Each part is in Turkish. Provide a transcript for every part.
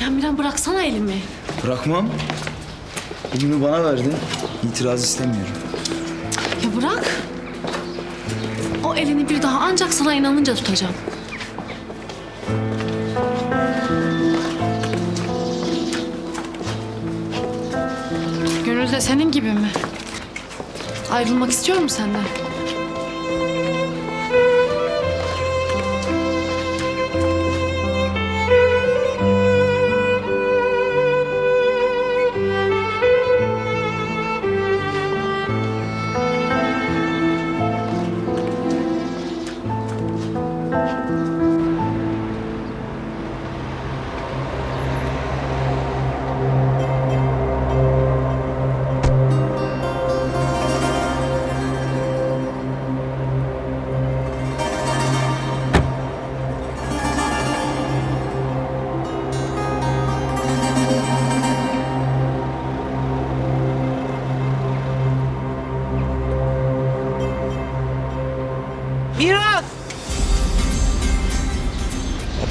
Ya Miran bıraksana elimi. Bırakmam. Elimi bana verdin. İtiraz istemiyorum. Ya bırak. O elini bir daha ancak sana inanınca tutacağım. Gönül de senin gibi mi? Ayrılmak istiyor mu senden?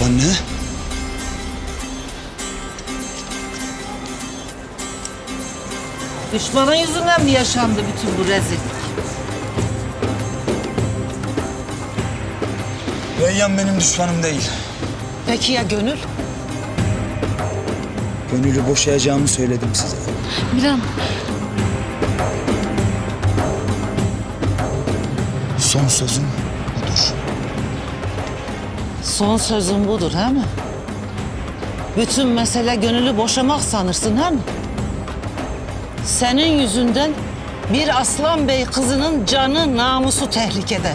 Babaanne. Düşmanın yüzünden mi yaşandı bütün bu rezil? Reyyan benim düşmanım değil. Peki ya Gönül? Gönül'ü boşayacağımı söyledim size. Miran, Son sözüm. Son sözün budur he mi? Bütün mesele Gönül'ü boşamak sanırsın he mi? Senin yüzünden bir Aslan Bey kızının canı namusu tehlikede.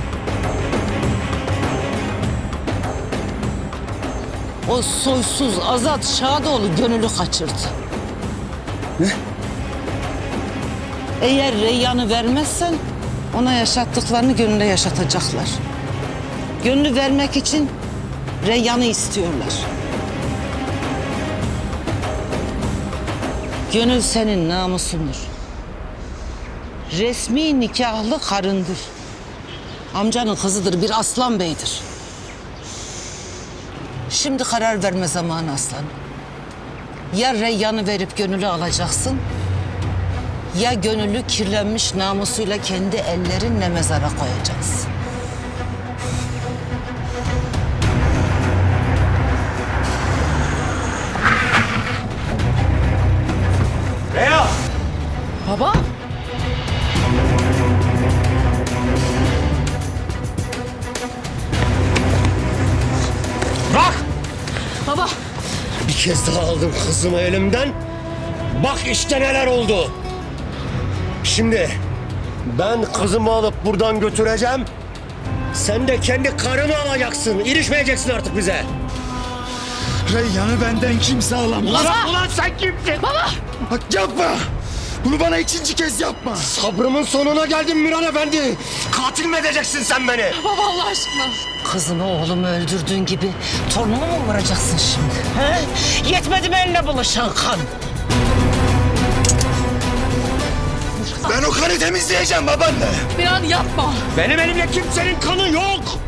O soysuz Azat Şadoğlu Gönül'ü kaçırdı. Ne? Eğer Reyyan'ı vermezsen ona yaşattıklarını Gönül'e yaşatacaklar. Gönlü vermek için Reyyan'ı istiyorlar. Gönül senin namusundur. Resmi nikahlı karındır. Amcanın kızıdır, bir aslan beydir. Şimdi karar verme zamanı aslan. Ya Reyyan'ı verip Gönül'ü alacaksın ya gönüllü kirlenmiş namusuyla kendi ellerinle mezara koyacaksın. Kez daha aldım kızımı elimden. Bak işte neler oldu. Şimdi ben kızımı alıp buradan götüreceğim. Sen de kendi karını alacaksın. İlişmeyeceksin artık bize. Reyyan'ı benden kimse alamaz. Ulan, ulan sen kimsin? Bak yapma. Bunu bana ikinci kez yapma. Sabrımın sonuna geldim Miran Efendi. Katil mi edeceksin sen beni? baba Allah aşkına. Kızımı oğlumu öldürdüğün gibi torunumu mu vuracaksın şimdi? He? Yetmedi mi eline bulaşan kan? Ben o kanı temizleyeceğim babaanne. Miran yapma. Benim elimde kimsenin kanı yok.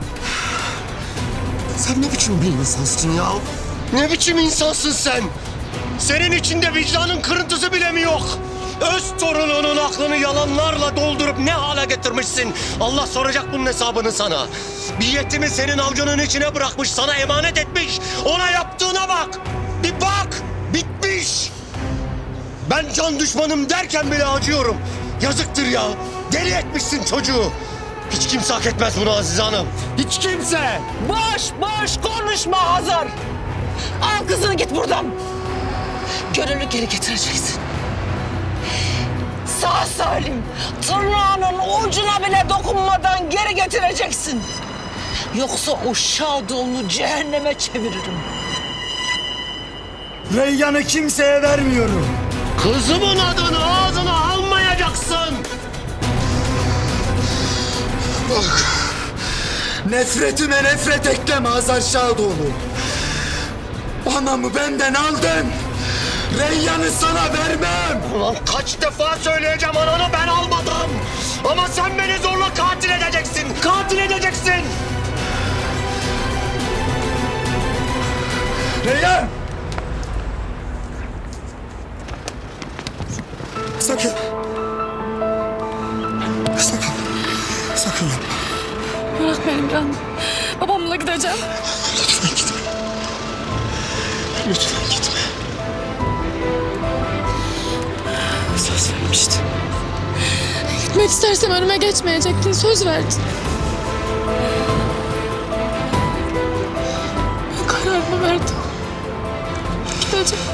Sen ne biçim bir insansın ya? Ne biçim insansın sen? Senin içinde vicdanın kırıntısı bile mi yok? Öz torununun aklını yalanlarla doldurup ne hale getirmişsin? Allah soracak bunun hesabını sana. Bir yetimi senin avucunun içine bırakmış, sana emanet etmiş. Ona yaptığına bak. Bir bak. Bitmiş. Ben can düşmanım derken bile acıyorum. Yazıktır ya. Deli etmişsin çocuğu. Hiç kimse hak etmez bunu Azize Hanım. Hiç kimse. Boş boş konuşma Hazar. Al kızını git buradan. Gönüllü geri getireceksin. Sağ salim tırnağının ucuna bile dokunmadan geri getireceksin. Yoksa o Şadoğlu cehenneme çeviririm. Reyyan'ı kimseye vermiyorum. Kızımın adını ağzına almayacaksın. Bak. Nefretime nefret ekleme Hazar Şadoğlu. Anamı benden aldın. Reyyan'ı sana vermem. Ulan kaç defa söyleyeceğim ananı ben almadım. Ama sen beni zorla katil edeceksin. Katil edeceksin. Reyyan! Sakın. Sakın. Sakın yapma. Bırak beni bir. Babamla gideceğim. Lütfen gitme. Lütfen gitme. Vermiştin. Gitmek istersem önüme geçmeyecektin. Söz verdin. Kararımı verdim. Gideceğim.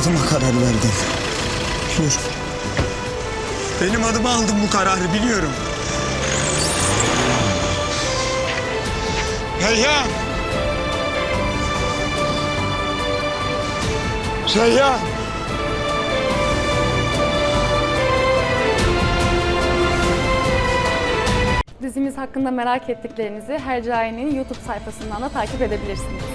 Adıma karar verdin. Biliyorum. Benim adıma aldım bu kararı biliyorum. Reyhan! Reyhan! Dizimiz hakkında merak ettiklerinizi Hercai'nin YouTube sayfasından da takip edebilirsiniz.